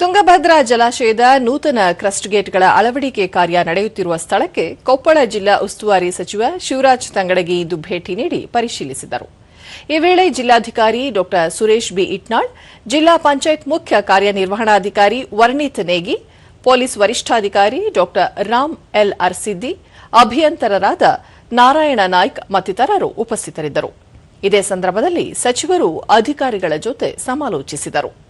ತುಂಗಭದ್ರಾ ಜಲಾಶಯದ ನೂತನ ಕ್ರಸ್ಟ್ ಗೇಟ್ಗಳ ಅಳವಡಿಕೆ ಕಾರ್ಯ ನಡೆಯುತ್ತಿರುವ ಸ್ಥಳಕ್ಕೆ ಕೊಪ್ಪಳ ಜಿಲ್ಲಾ ಉಸ್ತುವಾರಿ ಸಚಿವ ಶಿವರಾಜ್ ತಂಗಡಗಿ ಇಂದು ಭೇಟಿ ನೀಡಿ ಪರಿಶೀಲಿಸಿದರು. ಈ ವೇಳೆ ಜಿಲ್ಲಾಧಿಕಾರಿ ಡಾ. ಸುರೇಶ್ ಬಿ. ಇಟ್ನಾಳ್, ಜಿಲ್ಲಾ ಪಂಚಾಯತ್ ಮುಖ್ಯ ಕಾರ್ಯನಿರ್ವಹಣಾಧಿಕಾರಿ ವರ್ಣಿತ್ ನೇಗಿ, ಪೊಲೀಸ್ ವರಿಷ್ಠಾಧಿಕಾರಿ ಡಾ. ರಾಮ್ ಎಲ್. ಅರ್ಸಿದ್ದಿ ಅಭಿಯಂತರರಾದ ನಾರಾಯಣ ನಾಯ್ಕ್ ಮತ್ತಿತರರು ಉಪಸ್ಥಿತರಿದ್ದರು. ಇದೇ ಸಂದರ್ಭದಲ್ಲಿ ಸಚಿವರು ಅಧಿಕಾರಿಗಳ ಜೊತೆ ಸಮಾಲೋಚಿಸಿದರು.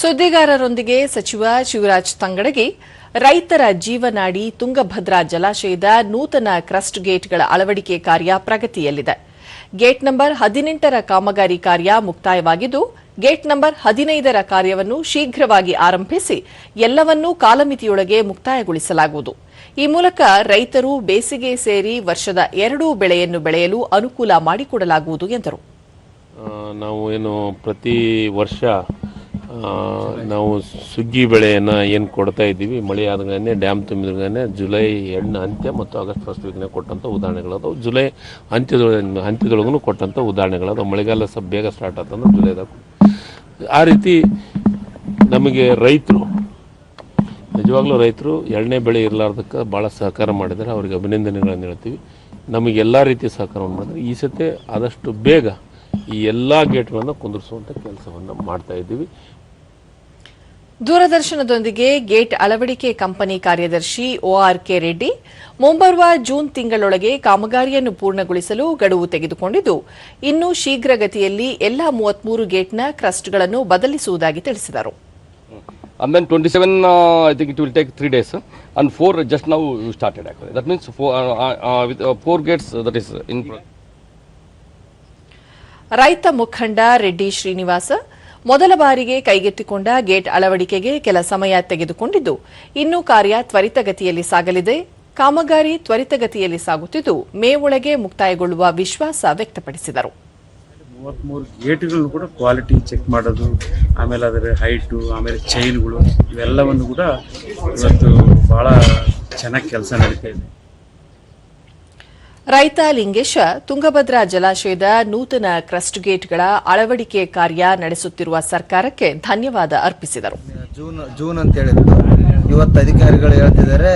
ಸುದ್ದಿಗಾರರೊಂದಿಗೆ ಸಚಿವ ಶಿವರಾಜ್ ತಂಗಡಗಿ ರೈತರ ಜೀವನಾಡಿ ತುಂಗಭದ್ರಾ ಜಲಾಶಯದ ನೂತನ ಕ್ರಸ್ಟ್ ಗೇಟ್ಗಳ ಅಳವಡಿಕೆ ಕಾರ್ಯ ಪ್ರಗತಿಯಲ್ಲಿದೆ. ಗೇಟ್ ನಂಬರ್ ಹದಿನೆಂಟರ ಕಾಮಗಾರಿ ಕಾರ್ಯ ಮುಕ್ತಾಯವಾಗಿದ್ದು, ಗೇಟ್ ನಂಬರ್ ಹದಿನೈದರ ಕಾರ್ಯವನ್ನು ಶೀಘ್ರವಾಗಿ ಆರಂಭಿಸಿ ಎಲ್ಲವನ್ನೂ ಕಾಲಮಿತಿಯೊಳಗೆ ಮುಕ್ತಾಯಗೊಳಿಸಲಾಗುವುದು. ಈ ಮೂಲಕ ರೈತರು ಬೇಸಿಗೆ ಸೇರಿ ವರ್ಷದ ಎರಡೂ ಬೆಳೆಯನ್ನು ಬೆಳೆಯಲು ಅನುಕೂಲ ಮಾಡಿಕೊಡಲಾಗುವುದು ಎಂದರು. ನಾವು ಏನು ಪ್ರತಿ ವರ್ಷ ನಾವು ಸುಗ್ಗಿ ಬೆಳೆಯನ್ನು ಏನು ಕೊಡ್ತಾ ಇದ್ದೀವಿ, ಮಳೆ ಆದ್ಮೇಲೆ ಡ್ಯಾಮ್ ತುಂಬಿದ್ರೆ ಜುಲೈ ಎಂಡ್ ಅಂತ್ಯ ಮತ್ತು ಆಗಸ್ಟ್ ಫಸ್ಟ್ ವೀಕ್ನೇ ಕೊಟ್ಟಂಥ ಉದಾಹರಣೆಗಳದಾವೆ. ಜುಲೈ ಅಂತ್ಯದೊಳಗೆ ಅಂತ್ಯದೊಳಗೂ ಕೊಟ್ಟಂಥ ಉದಾಹರಣೆಗಳದಾವೆ. ಮಳೆಗಾಲ ಸ್ವಲ್ಪ ಬೇಗ ಸ್ಟಾರ್ಟ್ ಆತಂದ್ರೆ ಜುಲೈದಾಗ ಆ ರೀತಿ ನಮಗೆ ರೈತರು, ನಿಜವಾಗ್ಲೂ ರೈತರು ಎರಡನೇ ಬೆಳೆ ಇರಲಾರ್ದಕ್ಕೆ ಭಾಳ ಸಹಕಾರ ಮಾಡಿದ್ದಾರೆ. ಅವರಿಗೆ ಅಭಿನಂದನೆಗಳನ್ನು ಹೇಳ್ತೀವಿ. ನಮಗೆ ಎಲ್ಲ ರೀತಿಯ ಸಹಕಾರವನ್ನು ಮಾಡಿದ್ರೆ ಈ ಸತೆ ಆದಷ್ಟು ಬೇಗ ಈ ಎಲ್ಲ ಗೇಟ್ಗಳನ್ನು ಕುಂದಿರಿಸುವಂಥ ಕೆಲಸವನ್ನು ಮಾಡ್ತಾ ಇದ್ದೀವಿ. ದೂರದರ್ಶನದೊಂದಿಗೆ ಗೇಟ್ ಅಳವಡಿಕೆ ಕಂಪನಿ ಕಾರ್ಯದರ್ಶಿ ಒಆರ್ಕೆ ರೆಡ್ಡಿ ಮುಂಬರುವ ಜೂನ್ ತಿಂಗಳೊಳಗೆ ಕಾಮಗಾರಿಯನ್ನು ಪೂರ್ಣಗೊಳಿಸಲು ಗಡುವು ತೆಗೆದುಕೊಂಡಿದ್ದು ಇನ್ನು ಶೀಘ್ರಗತಿಯಲ್ಲಿ ಎಲ್ಲಾ ಮೂವತ್ಮೂರು ಗೇಟ್ನ ಕ್ರಸ್ಟ್ಗಳನ್ನು ಬದಲಿಸುವುದಾಗಿ ತಿಳಿಸಿದರು And then 27, uh, I think it will take three days. uh, And four just now you started actually. That means four, uh, uh, uh, with uh, four gates uh, that is in. ರೈತ ಮುಖಂಡ ರೆಡ್ಡಿ ಶ್ರೀನಿವಾಸ ಮೊದಲ ಬಾರಿಗೆ ಕೈಗೆತ್ತಿಕೊಂಡ gate ಅಳವಡಿಕೆಗೆ ಕೆಲ ಸಮಯ ತೆಗೆದುಕೊಂಡಿದ್ದು, ಇನ್ನೂ ಕಾರ್ಯ ತ್ವರಿತಗತಿಯಲ್ಲಿ ಸಾಗಲಿದೆ. ಕಾಮಗಾರಿ ತ್ವರಿತಗತಿಯಲ್ಲಿ ಸಾಗುತ್ತಿದ್ದು, ಮೇ ಒಳಗೆ ಮುಕ್ತಾಯಗೊಳ್ಳುವ ವಿಶ್ವಾಸ ವ್ಯಕ್ತಪಡಿಸಿದರು. ಮೂವತ್ತ್ಮೂರು ಗೇಟ್ಗಳನ್ನು ಕೂಡ ಕ್ವಾಲಿಟಿ ಚೆಕ್ ಮಾಡೋದು, ಆಮೇಲೆ ಅದರ ಹೈಟು, ಆಮೇಲೆ ಚೈನ್ಗಳು, ಇವೆಲ್ಲವನ್ನು ಕೂಡ ಇವತ್ತು ಭಾಳ ಚೆನ್ನಾಗಿ ಕೆಲಸ ನಡೀತಾ ಇದೆ. ರೈತ ಲಿಂಗೇಶ, ತುಂಗಭದ್ರಾ ಜಲಾಶಯದ ನೂತನ ಕ್ರಸ್ಟ್ ಗೇಟ್ಗಳ ಅಳವಡಿಕೆ ಕಾರ್ಯ ನಡೆಸುತ್ತಿರುವ ಸರ್ಕಾರಕ್ಕೆ ಧನ್ಯವಾದ ಅರ್ಪಿಸಿದರು. ಜೂನ್ ಜೂನ್ ಅಂತ ಹೇಳಿದ್ರು. ಇವತ್ತು ಅಧಿಕಾರಿಗಳು ಹೇಳ್ತಿದ್ದಾರೆ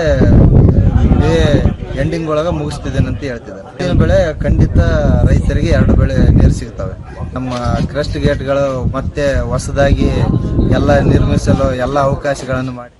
ಎಂಡಿಂಗ್ ಒಳಗೆ ಮುಗಿಸ್ತಿದ್ದೇನೆ ಅಂತ ಹೇಳ್ತಿದ್ದಾರೆ. ಬೆಳೆ ಖಂಡಿತ ರೈತರಿಗೆ ಎರಡು ಬೆಳೆ ನೀರು ಸಿಗ್ತವೆ. ನಮ್ಮ ಕ್ರಸ್ಟ್ ಗೇಟ್ಗಳು ಮತ್ತೆ ಹೊಸದಾಗಿ ಎಲ್ಲ ನಿರ್ಮಿಸಲು ಎಲ್ಲ ಅವಕಾಶಗಳನ್ನು ಮಾಡಿ